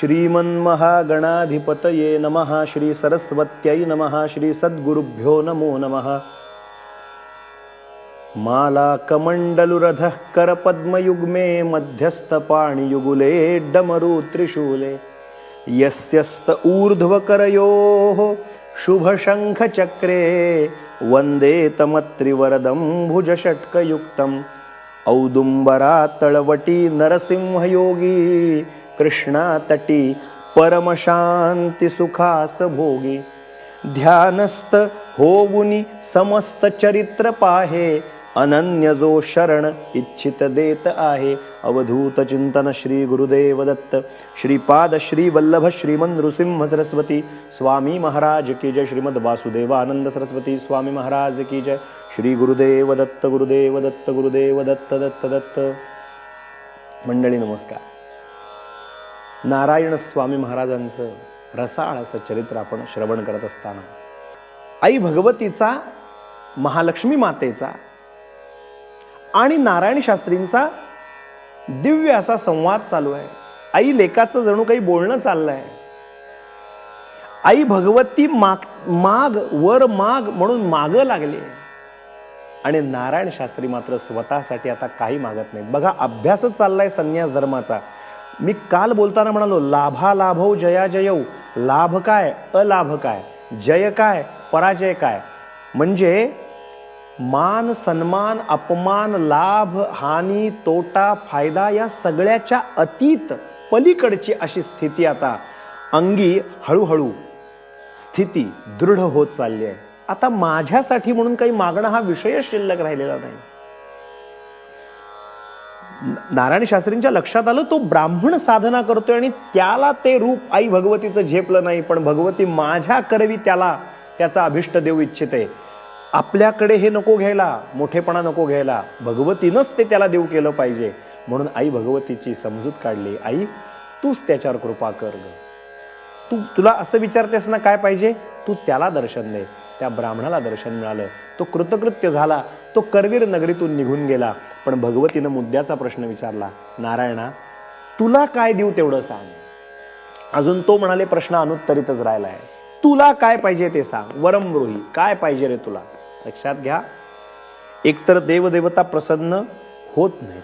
श्रीमन्महागणाधिपतये नमः श्री सरस्वत्यै नमः श्री सद्गुरुभ्यो नमो नमः। मालाकमण्डलुरधः करपद्मयुग्मे मध्यस्थपाणियुगुले डमरु त्रिशूले यस्यस्त ऊर्ध्वकरयोः शुभशङ्खचक्रे वन्दे तमत्रिवरदं भुजषट्कयुक्तम् औदुम्बरातळवटी नरसिंहयोगी कृष्णातटी सुखास भोगी। ध्यानस्थ होवुनी समस्त चरित्र पाहे अनन्य जो शरण इच्छित देत आहे। अवधूत चिंतन श्री गुरुदेव दत्त श्रीपाद श्री वल्लभ श्रीमन नृसिंह सरस्वती स्वामी महाराज की जय। श्रीमद वासुदेव आनंद सरस्वती स्वामी महाराज की जय। श्री गुरुदेव दत्त गुरुदेव दत्त गुरुदेव दत्त दत्त दत्त। मंडळी नमस्कार। नारायण स्वामी महाराजांचं रसाळ असं चरित्र आपण श्रवण करत असताना. आई भगवतीचा महालक्ष्मी मातेचा आणि नारायण शास्त्रींचा दिव्य असा संवाद चालू आहे. आई लेखाचं जणू काही बोलणं चाललंय. आई भगवती माग माग वर माग म्हणून माग लागली. आणि नारायण शास्त्री मात्र स्वतःसाठी आता काही मागत नाही बघा अभ्यासच चाललाय संन्यास धर्माचा. मी काल बोलताना म्हणालो लाभा लाभव जया जयव लाभ काय अलाभ काय जय काय पराजय काय? म्हणजे मान सन्मान अपमान लाभ हानी तोटा फायदा या सगळ्याच्या अतीत पलीकडची अशी स्थिती आता. अंगी हळूहळू स्थिती दृढ होत चालली आहे. आता माझ्यासाठी म्हणून काही मागणं हा विषय शिल्लक राहिलेला नाही. नारायण शास्त्रींच्या लक्षात आलं तो ब्राह्मण साधना करतोय आणि त्याला ते रूप आई भगवतीचं झेपलं नाही पण भगवती माझ्या करवी त्याला त्याचा अभिष्ट देऊ इच्छिते. आपल्याकडे हे नको घ्यायला मोठेपणा नको घ्यायला भगवतीनंच ते त्याला देऊ केलं पाहिजे. म्हणून आई भगवतीची समजूत काढली आई तूच त्याच्यावर कृपा कर ग. तू तुला असं विचारतेस ना काय पाहिजे? तू त्याला दर्शन दे. त्या ब्राह्मणाला दर्शन मिळालं. तो कृतकृत्य झाला. तो करवीर नगरीतून निघून गेला पण भगवतीनं मुद्द्याचा प्रश्न विचारला नारायणा तुला काय देऊ तेवढं सांग. अजून तो म्हणाले प्रश्न अनुत्तरितच आहे तुला काय पाहिजे ते सांग. वरमगृही काय पाहिजे रे तुला? लक्षात घ्या एकतर देवदेवता प्रसन्न होत नाहीत.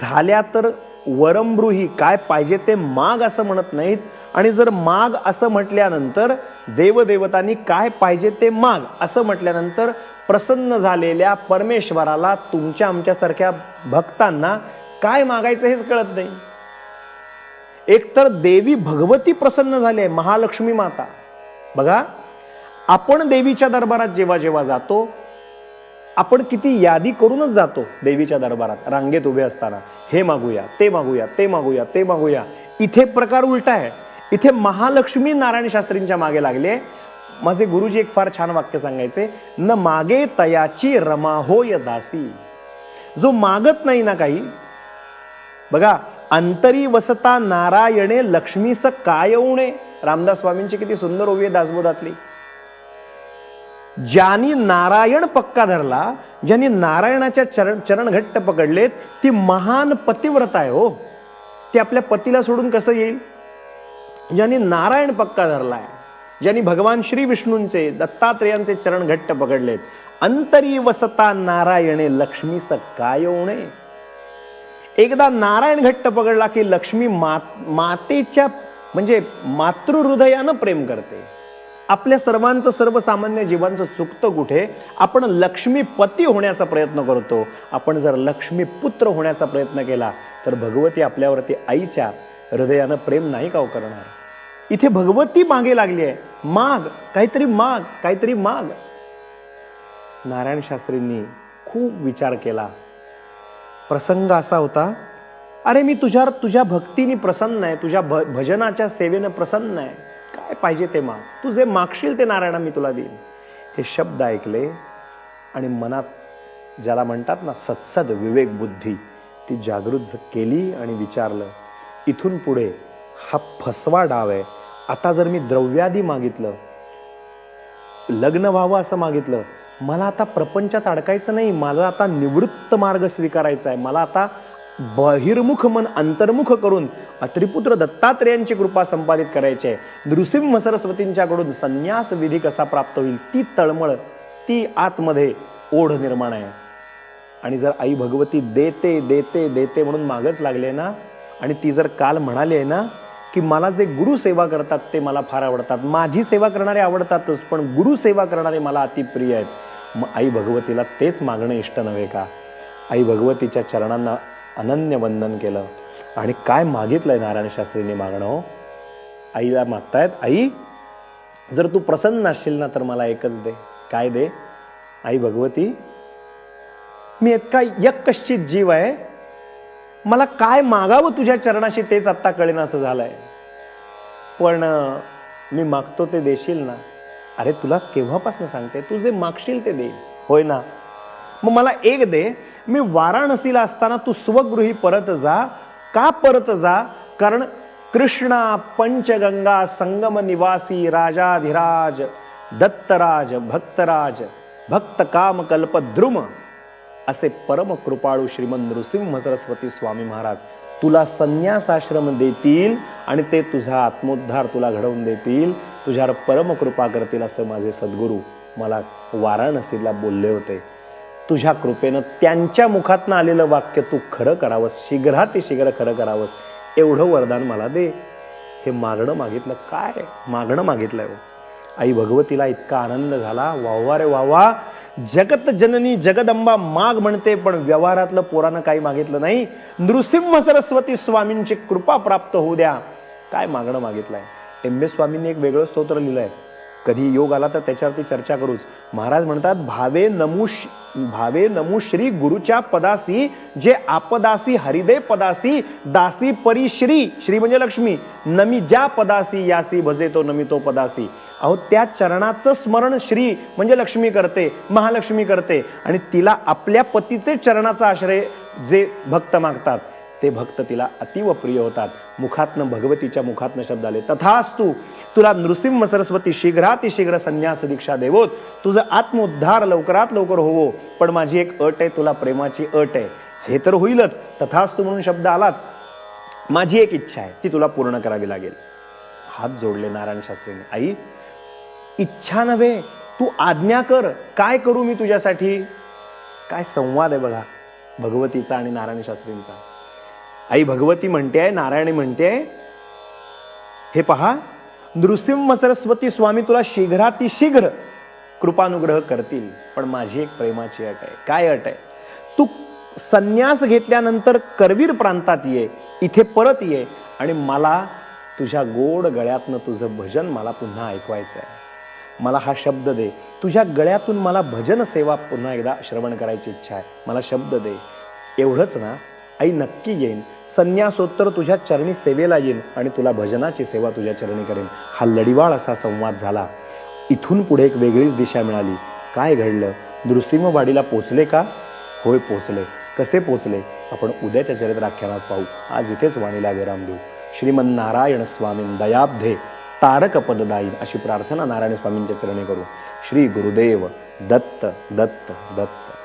झाल्या तर वरमगृही काय पाहिजे ते माग असं म्हणत नाहीत आणि जर माग असं म्हटल्यानंतर देवदेवतांनी काय पाहिजे ते माग असं म्हटल्यानंतर प्रसन्न झालेल्या परमेश्वराला तुमच्या आमच्यासारख्या भक्तांना काय मागायचं हेच कळत नाही. एकतर देवी भगवती प्रसन्न झाली आहे महालक्ष्मी माता. बघा आपण देवीच्या दरबारात जेव्हा जेव्हा जातो आपण किती यादी करूनच जातो देवीच्या दरबारात. रांगेत उभे असताना हे मागूया ते मागूया ते मागूया ते मागूया. इथे प्रकार उलटा आहे. इथे महालक्ष्मी नारायण शास्त्रींच्या मागे लागले माझे गुरुजी एक फार छान वाक्य सांगायचे न मागे तयाची रमा होय दासी. जो मागत नाही ना काही बघा अंतरी वसता नारायणे लक्ष्मीस कायवणे. रामदास स्वामींची किती सुंदर ओवी दासबोधातली. ज्यांनी नारायण पक्का धरला ज्यांनी नारायणाच्या चरण चरण घट्ट पकडलेत ती महान पतिव्रता आहे हो. ती आपल्या पतीला सोडून कसं येईल? ज्यांनी नारायण पक्का धरलाय. ज्यांनी भगवान श्री विष्णूंचे दत्तात्रेयांचे चरण घट्ट पकडलेत. अंतरी वसता नारायणे लक्ष्मीस कायवणे. एकदा नारायण घट्ट पकडला की लक्ष्मी मात मातेच्या म्हणजे मातृहृदयानं प्रेम करते. आपल्या सर्वांचं सर्वसामान्य जीवांचं चुकतं कुठे? आपण लक्ष्मीपती होण्याचा प्रयत्न करतो. आपण जर लक्ष्मी पुत्र होण्याचा प्रयत्न केला तर भगवती आपल्यावरती आईच्या हृदयानं प्रेम नाही का हो करणार? इथे भगवती मागे लागली आहे. माग काहीतरी माग काहीतरी माग. नारायण शास्त्रींनी खूप विचार केला. प्रसंग असा होता अरे मी तुझ्या तुझ्या भक्तीने प्रसन्न आहे तुझ्या भ भजनाच्या सेवेनं प्रसन्न आहे. काय पाहिजे ते माग? तू जे मागशील ते नारायणा मी तुला देईन. हे शब्द ऐकले आणि मनात ज्याला म्हणतात ना सत्सद विवेक बुद्धी ती जागृत केली आणि विचारलं इथून पुढे हा फसवा डाव आहे. आता जर मी द्रव्यादी मागितलं लग्न व्हावं असं मागितलं मला आता प्रपंचात अडकायचं नाही मला आता निवृत्त मार्ग स्वीकारायचा आहे. मला आता बहिर्मुख मन अंतर्मुख करून त्रिपुत्र दत्तात्रेयांची कृपा संपादित करायची आहे. नृसिंह सरस्वतींच्याकडून संन्यास विधी कसा प्राप्त होईल ती तळमळ ती आतमध्ये ओढ निर्माण आहे. आणि जर आई भगवती देते देते देते म्हणून मागच लागले ना आणि ती जर काल म्हणाली आहे ना की मला जे गुरु सेवा करतात ते मला फार आवडतात. माझी सेवा करणारे आवडतातच पण गुरु सेवा करणारे मला अतिप्रिय आहेत. मग आई भगवतीला तेच मागणं इष्ट नव्हे का? आई भगवतीच्या चरणांना अनन्य वंदन केलं. आणि काय मागितलंय नारायण शास्त्रीने मागणं हो? आईला मागतायत आई जर तू प्रसन्न असशील ना तर मला एकच दे. काय दे? आई भगवती मी इतका यक्कश्चित जीव आहे मला काय मागावं तुझ्या चरणाशी तेच आत्ता कळेन असं झालंय. पण मी मागतो ते देशील ना? अरे तुला केव्हापासून सांगते? तू जे मागशील ते दे. होय ना? मग मला एक दे. मी वाराणसीला असताना तू स्वगृही परत जा. का परत जा? कारण कृष्णा पंचगंगा संगम निवासी राजाधिराज दत्तराज भक्तराज भक्त काम कल्पद्रुम असे परम कृपाळू श्रीमंत नृसिंह सरस्वती स्वामी महाराज तुला संन्यासाश्रम देतील आणि ते तुझा आत्मोद्धार तुला घडवून देतील. तुझ्यावर परमकृपा करतील असं माझे सद्गुरू मला वाराणसीला बोलले होते. तुझ्या कृपेनं त्यांच्या मुखातनं आलेलं वाक्य तू खरं करावंस शीघ्राती शीघ्र खरं करावंस एवढं वरदान मला दे. हे मागणं मागितलं काय? मागणं मागितलंय हो. आई भगवतीला इतका आनंद झाला. वाहवा रे वाहवा जगत जननी जगदंबा माग म्हणते पण व्यवहारातलं पोरानं काही मागितलं नाही. नृसिंह सरस्वती स्वामींची कृपा प्राप्त होऊ द्या. काय मागणं मागितलंय? टेंबे स्वामींनी एक वेगळं स्तोत्र लिहिलंय. कधी योग आला तर त्याच्यावरती चर्चा करूच. महाराज म्हणतात भावे नमू भावे नमू श्री गुरुच्या पदासी जे आपदासी हरिदे पदासी दासी परी श्री श्री म्हणजे लक्ष्मी. नमी ज्या पदासी यासी भजे तो नमी तो पदासी. अहो त्या चरणाचं स्मरण श्री म्हणजे लक्ष्मी करते महालक्ष्मी करते. आणि तिला आपल्या पतीचे चरणाचा आश्रय जे भक्त मागतात ते भक्त तिला अतीव प्रिय होतात. मुखातनं भगवतीच्या मुखातनं शब्द आले तथास्तु तुला नृसिंह सरस्वती शीघ्रातिशीघ्र संन्यास दीक्षा देवोत. तुझं आत्मोद्धार लवकरात लवकर होवो. पण माझी एक अट आहे तुला प्रेमाची अट आहे. हे तर होईलच. तथास्तु म्हणून शब्द आलाच. माझी एक इच्छा आहे ती तुला पूर्ण करावी लागेल. हात जोडले नारायण शास्त्रीने. आई इच्छा नव्हे तू आज्ञा कर. काय करू मी तुझ्यासाठी? काय संवाद आहे बघा भगवतीचा आणि नारायण शास्त्रींचा. आई भगवती म्हणते नारायणी म्हणते हे पहा नृसिंह सरस्वती स्वामी तुला शीघ्राती शीघ्र कृपानुग्रह करतील. पण माझी एक प्रेमाची अट आहे. काय अट आहे? तू संन्यास घेतल्यानंतर करवीर प्रांतात ये इथे परत ये आणि मला तुझ्या गोड गळ्यातनं तुझं भजन मला पुन्हा ऐकवायचं आहे मला हा शब्द दे. तुझ्या गळ्यातून मला भजन सेवा पुन्हा एकदा श्रवण करायची इच्छा आहे. मला शब्द दे. एवढंच ना आई नक्की येईन. संन्यासोत्तर तुझ्या चरणी सेवेला येईन आणि तुला भजनाची सेवा तुझ्या चरणी करेन. हा लढिवाळ असा संवाद झाला. इथून पुढे एक वेगळीच दिशा मिळाली. काय घडलं? नृसिंहवाडीला पोचले का? होय पोचले. कसे पोचले? आपण उद्याच्या चरित्राख्यानात पाहू. आज इथेच वाणीला विराम देऊ. श्रीमन नारायण स्वामी दयाब्धे. तारक पददायीन अशी प्रार्थना नारायण स्वामींच्या चरणी करू. श्री गुरुदेव दत्त दत्त दत्त.